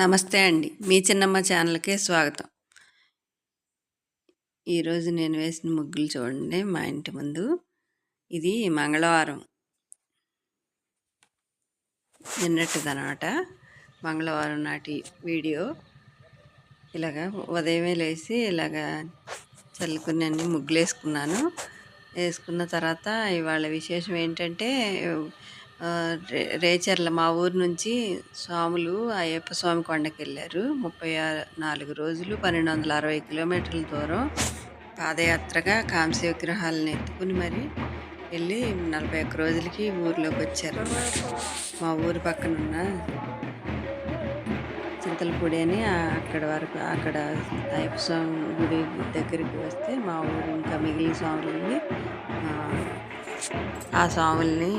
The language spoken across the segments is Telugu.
నమస్తే అండి. మీ చిన్నమ్మ ఛానల్కే స్వాగతం. ఈరోజు నేను వేసిన ముగ్గులు చూడండి మా ఇంటి ముందు. ఇది మంగళవారం. నిన్నటిదనమాట మంగళవారం నాటి వీడియో. ఇలాగా ఉదయమే లేచి ఇలాగా చల్లుకుని అన్ని ముగ్గులు వేసుకున్నాను వేసుకున్న తర్వాత ఇవాళ విశేషం ఏంటంటే రేచర్ల మా ఊరు నుంచి స్వాములు అయ్యప్ప స్వామి కొండకి వెళ్ళారు ముప్పై నాలుగు రోజులు పన్నెండు వందల అరవై కిలోమీటర్ల దూరం పాదయాత్రగా కాంస్య విగ్రహాలను ఎత్తుకుని మరి వెళ్ళి నలభై ఒక్క రోజులకి ఊర్లోకి వచ్చారు. మా ఊరు పక్కన ఉన్న చింతలపూడి అని అక్కడ వరకు అక్కడ అయ్యప్ప స్వామి గుడి దగ్గరికి వస్తే మా ఊరు ఇంకా మిగిలిన స్వాములని ఆ స్వాముల్ని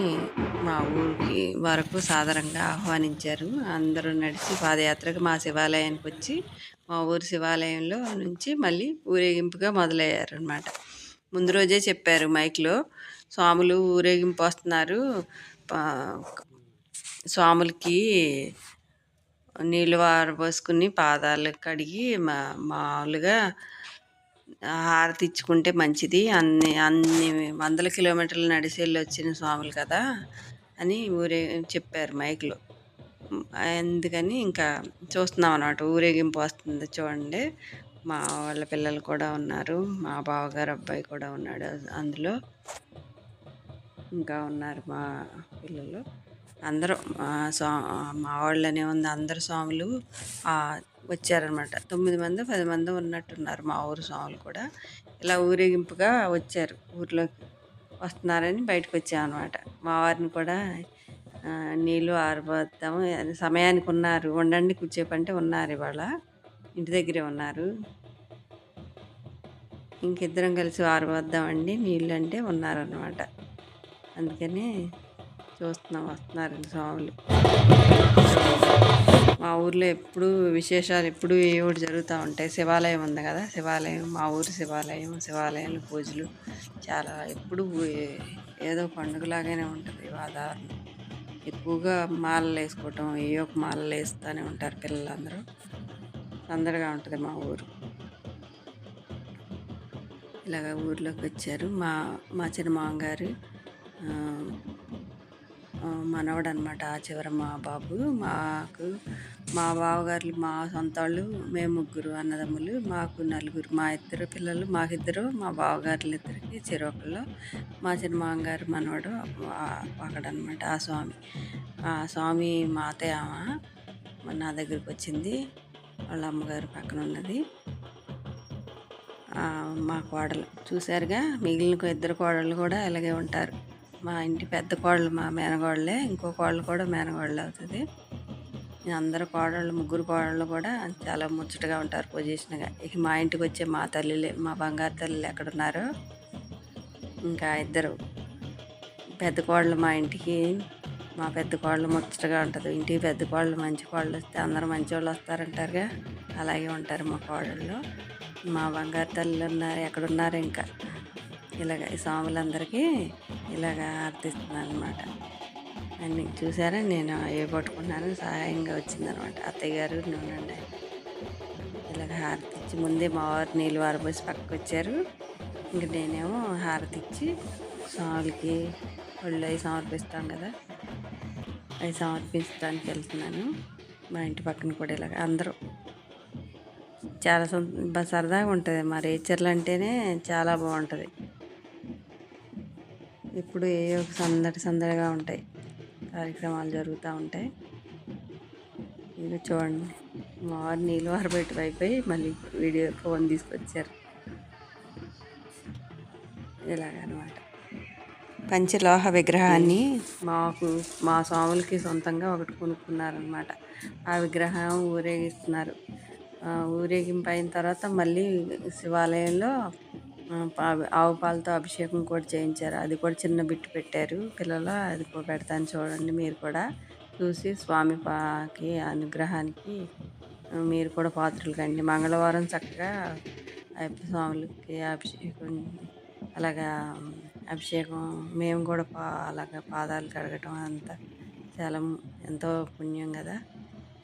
మా ఊరికి వరకు సాధారణంగా ఆహ్వానించారు. అందరూ నడిచి పాదయాత్రకు మా శివాలయానికి వచ్చి మా ఊరి శివాలయంలో నుంచి మళ్ళీ ఊరేగింపుగా మొదలయ్యారు అనమాట ముందు రోజే చెప్పారు మైక్లో స్వాములు ఊరేగింపు వస్తున్నారు. స్వాములకి నీళ్ళు వారబోసుకుని పాదాలు కడిగి మా మామూలుగా హారతి ఇచ్చుకుంటే మంచిది. అన్ని అన్ని వందల కిలోమీటర్లు నడిసేళ్ళు వచ్చిన స్వాములు కదా అని ఊరే చెప్పారు మైక్లో. అందుకని ఇంకా చూస్తున్నాం అనమాట ఊరేగింపు వస్తుంది చూడండి. మా వాళ్ళ పిల్లలు కూడా ఉన్నారు. మా బావగారు అబ్బాయి కూడా ఉన్నాడు అందులో. ఇంకా ఉన్నారు మా పిల్లలు. అందరూ మా స్వా మా వాళ్ళనే ఉంది అందరు స్వాములు. వచ్చారనమాట. తొమ్మిది మంది పది మంది ఉన్నట్టున్నారు మా ఊరు స్వాములు కూడా. ఇలా ఊరేగింపుగా వచ్చారు. ఊర్లోకి వస్తున్నారని బయటకు వచ్చామన్నమాట మా వారిని కూడా నీళ్ళు ఆరబోద్దాము. సమయానికి ఉన్నారు. ఉండండి కూర్చేపంటే ఉన్నారు ఇవాళ. ఇంటి దగ్గరే ఉన్నారు. ఇంకిద్దరం కలిసి ఆరబోద్దామండి. నీళ్ళు అంటే ఉన్నారన్నమాట అందుకని చూస్తున్నాం వస్తున్నారు స్వాములు. మా ఊర్లో ఎప్పుడు విశేషాలు ఎప్పుడు ఏ ఒకటి జరుగుతూ ఉంటాయి? శివాలయం ఉంది కదా? శివాలయం మా ఊరు శివాలయం శివాలయంలో పూజలు చాలా ఎప్పుడు ఏదో పండుగలాగానే ఉంటుంది వాతావరణం. ఎక్కువగా మాలలు వేసుకోవటం ఏ ఒక మాలలు వేస్తూనే ఉంటారు పిల్లలందరూ. సందడిగా ఉంటుంది మా ఊరు. ఇలాగ ఊర్లోకి వచ్చారు మా మా చిన్న మామగారు మనవడు అనమాట ఆ చివర మా బాబు మాకు మా బావగారు మా సొంత వాళ్ళు మేము ముగ్గురు అన్నదమ్ములు మాకు నలుగురు మా ఇద్దరు పిల్లలు మాకిద్దరు మా బావగారులు ఇద్దరికి చెరొకళ్ళు మా చిన్న మామగారు మనవడు అక్కడనమాట ఆ స్వామి. ఆ స్వామి మా అత్తయ్య నా దగ్గరికి వచ్చింది వాళ్ళ అమ్మగారు పక్కన ఉన్నది మా కోడలు. చూశారుగా మిగిలిన ఇద్దరు కోడళ్ళు కూడా ఇలాగే ఉంటారు. మా ఇంటి పెద్ద కోడలు మా మేనగోడలే ఇంకో కోడలు కూడా మేనగోడలు అవుతుంది. అందరు కోడళ్ళు ముగ్గురు కోడళ్ళు కూడా చాలా ముచ్చటగా ఉంటారు పొజిషన్గా. ఇక మా ఇంటికి వచ్చే మా తల్లిలే మా బంగారు తల్లిలు ఎక్కడున్నారు? ఇంకా ఇద్దరు పెద్ద కోడలు మా ఇంటికి మా పెద్ద కోడలు ముచ్చటగా ఉంటుంది. ఇంటికి పెద్ద కోళ్ళు మంచి కోడలు వస్తే అందరూ మంచి వాళ్ళు వస్తారంటారుగా? అలాగే ఉంటారు మా కోడళ్ళు. మా బంగారు తల్లిలు ఉన్నారు ఎక్కడున్నారు ఇంకా? ఇలాగ స్వాములందరికీ ఇలాగ ఆర్తిస్తున్నాను అనమాట అన్నీ చూసారా? నేను ఏ పట్టుకున్నాను సహాయంగా వచ్చిందనమాట అత్తయ్య గారు నూనె ఇలాగ హారతి ఇచ్చి ముందే మా వారు నీళ్ళు వారబోసి పక్కకు వచ్చారు ఇంక నేనేమో హారతి ఇచ్చి స్వాములకి ఒళ్ళు అవి సమర్పిస్తాం కదా? అవి సమర్పించడానికి వెళ్తున్నాను. మా ఇంటి పక్కన కూడా ఇలాగ అందరూ చాలా సరదాగా ఉంటుంది. మా రేచర్లు అంటేనే చాలా బాగుంటుంది. ఇప్పుడు ఏ ఒక సందడి సందడిగా ఉంటాయి. కార్యక్రమాలు జరుగుతూ ఉంటాయి. ఇది చూడండి. మా వారు నీళ్ళు ఆరబెట్టి అయిపోయి మళ్ళీ వీడియో ఫోన్ తీసుకొచ్చారు. ఇలాగనమాట. పంచలోహ విగ్రహాన్ని మాకు మా స్వాములకి సొంతంగా ఒకటి కొనుక్కున్నారనమాట. ఆ విగ్రహం ఊరేగిస్తున్నారు. ఊరేగింపు అయిన తర్వాత మళ్ళీ శివాలయంలో ఆవు పాలతో అభిషేకం కూడా చేయించారు. అది కూడా చిన్న బిట్టు పెట్టారు పిల్లలు. అది పెడతాను చూడండి మీరు కూడా. చూసి స్వామి పాకి అనుగ్రహానికి మీరు కూడా పాత్రలు కండి. మంగళవారం చక్కగా అయ్యప్ప స్వాములకి అభిషేకం అలాగా అభిషేకం మేము కూడా పా అలాగా పాదాలు కడగటం అంతా చాలా ఎంతో పుణ్యం కదా.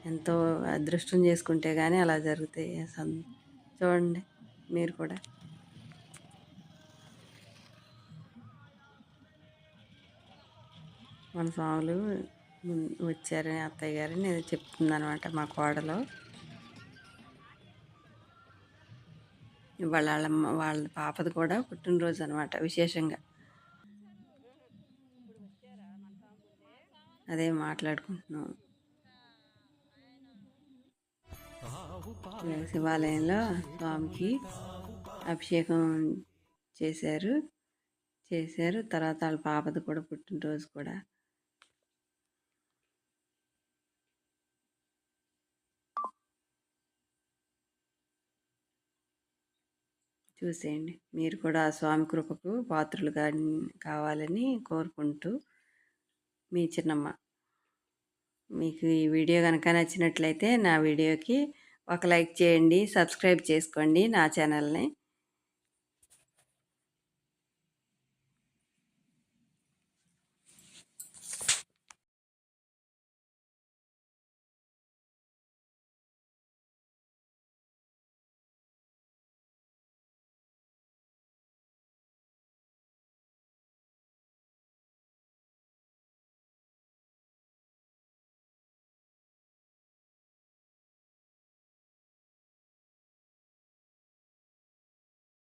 ఎంతో అదృష్టం చేసుకుంటే కానీ అలా జరుగుతాయి. సం చూడండి మీరు కూడా. మన స్వాములు వచ్చారని అత్తయ్య గారని నేను చెప్తుందనమాట మా కోడలో. వాళ్ళ వాళ్ళ పాపది కూడా పుట్టినరోజు అనమాట విశేషంగా. అదే మాట్లాడుకుంటున్నాం. శివాలయంలో స్వామికి అభిషేకం చేశారు. చేశారు. తర్వాత వాళ్ళ పాపది కూడా పుట్టినరోజు కూడా. చూసేయండి. మీరు కూడా ఆ స్వామి కృపకు పాత్రలు కావాలని కోరుకుంటూ మీ చిన్నమ్మ. మీకు ఈ వీడియో కనుక నచ్చినట్లయితే నా వీడియోకి ఒక లైక్ చేయండి సబ్స్క్రైబ్ చేసుకోండి నా ఛానల్ని.